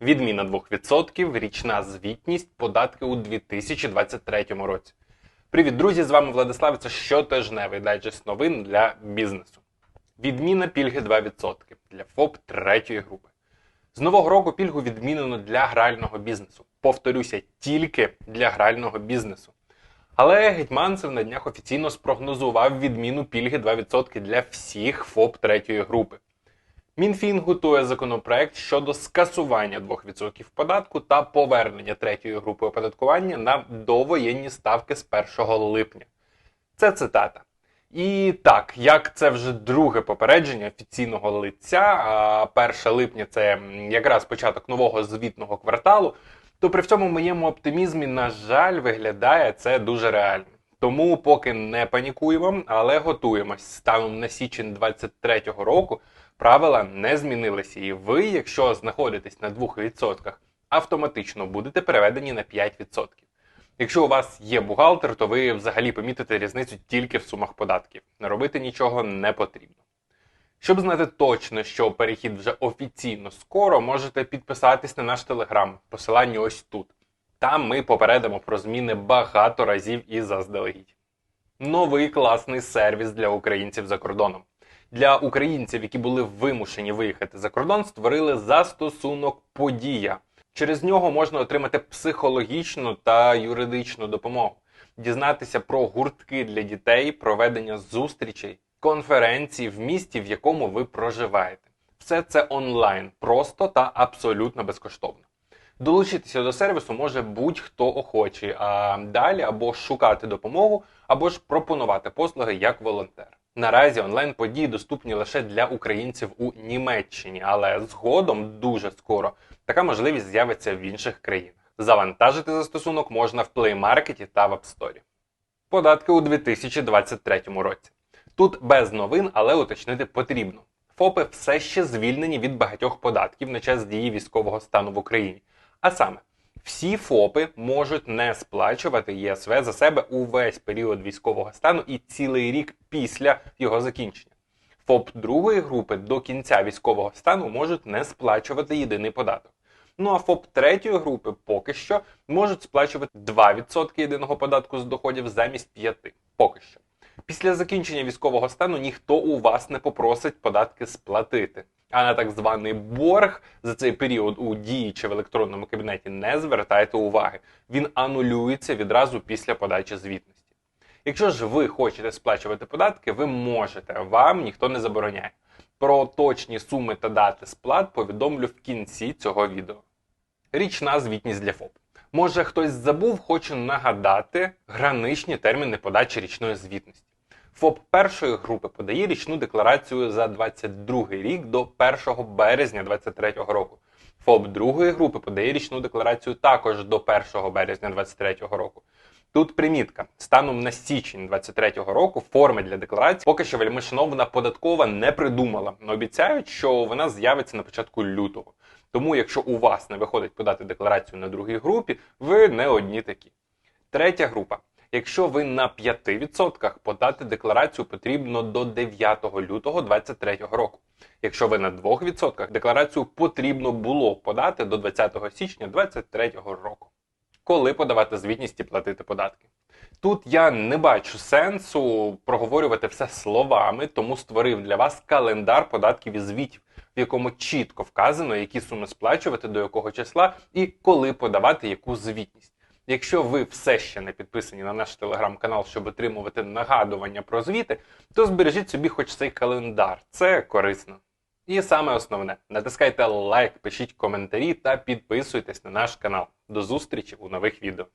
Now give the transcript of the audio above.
Відміна 2%, річна звітність, податки у 2023 році. Привіт, друзі! З вами Владислав. Це щотижневий дайджест новин для бізнесу. Відміна пільги 2% для ФОП третьої групи. З нового року пільгу відмінено для грального бізнесу. Повторюся, тільки для грального бізнесу. Але Гетьманцев на днях офіційно спрогнозував відміну пільги 2% для всіх ФОП третьої групи. Мінфін готує законопроект щодо скасування 2% податку та повернення третьої групи оподаткування на довоєнні ставки з 1 липня. Це цитата. І так, як це вже друге попередження офіційного лиця, а 1 липня це якраз початок нового звітного кварталу, то при всьому моєму оптимізмі, на жаль, виглядає це дуже реально. Тому поки не панікуємо, але готуємось. Станом на січень 23-го року правила не змінилися, і ви, якщо знаходитесь на 2%, автоматично будете переведені на 5%. Якщо у вас є бухгалтер, то ви взагалі помітите різницю тільки в сумах податків. Робити нічого не потрібно. Щоб знати точно, що перехід вже офіційно скоро, можете підписатись на наш телеграм. Посилання ось тут. Там ми попередимо про зміни багато разів і заздалегідь. Новий класний сервіс для українців за кордоном. Для українців, які були вимушені виїхати за кордон, створили застосунок Подія. Через нього можна отримати психологічну та юридичну допомогу, дізнатися про гуртки для дітей, проведення зустрічей, конференцій в місті, в якому ви проживаєте. Все це онлайн, просто та абсолютно безкоштовно. Долучитися до сервісу може будь-хто охочий, а далі або шукати допомогу, або ж пропонувати послуги як волонтер. Наразі онлайн події доступні лише для українців у Німеччині, але згодом дуже скоро така можливість з'явиться в інших країнах. Завантажити застосунок можна в Play Market та в App Store. Податки у 2023 році. Тут без новин, але уточнити потрібно. ФОПи все ще звільнені від багатьох податків на час дії військового стану в Україні. А саме, всі ФОПи можуть не сплачувати ЄСВ за себе увесь період військового стану і цілий рік після його закінчення. ФОП другої групи до кінця військового стану можуть не сплачувати єдиний податок. Ну а ФОП третьої групи поки що можуть сплачувати 2% єдиного податку з доходів замість 5%. Поки що. Після закінчення військового стану ніхто у вас не попросить податки сплатити. А на так званий борг за цей період у дії чи в електронному кабінеті не звертайте уваги. Він анулюється відразу після подачі звітності. Якщо ж ви хочете сплачувати податки, ви можете, вам ніхто не забороняє. Про точні суми та дати сплат повідомлю в кінці цього відео. Річна звітність для ФОП. Може хтось забув, хочу нагадати граничні терміни подачі річної звітності. ФОП першої групи подає річну декларацію за 22 рік до 1 березня 2023 року. ФОП другої групи подає річну декларацію також до 1 березня 2023 року. Тут примітка. Станом на січень 2023 року форми для декларації поки що вельмишановна податкова не придумала. але Обіцяють, що вона з'явиться на початку лютого. Тому, якщо у вас не виходить подати декларацію на другій групі, ви не одні такі. Третя група. Якщо ви на 5% подати декларацію потрібно до 9 лютого 2023 року. Якщо ви на 2%, декларацію потрібно було подати до 20 січня 2023 року. Коли подавати звітність і платити податки? Тут я не бачу сенсу проговорювати все словами, тому створив для вас календар податків і звітів, в якому чітко вказано, які суми сплачувати до якого числа і коли подавати яку звітність. Якщо ви все ще не підписані на наш телеграм-канал, щоб отримувати нагадування про звіти, то збережіть собі хоч цей календар. Це корисно. І саме основне, натискайте лайк, пишіть коментарі та підписуйтесь на наш канал. До зустрічі у нових відео.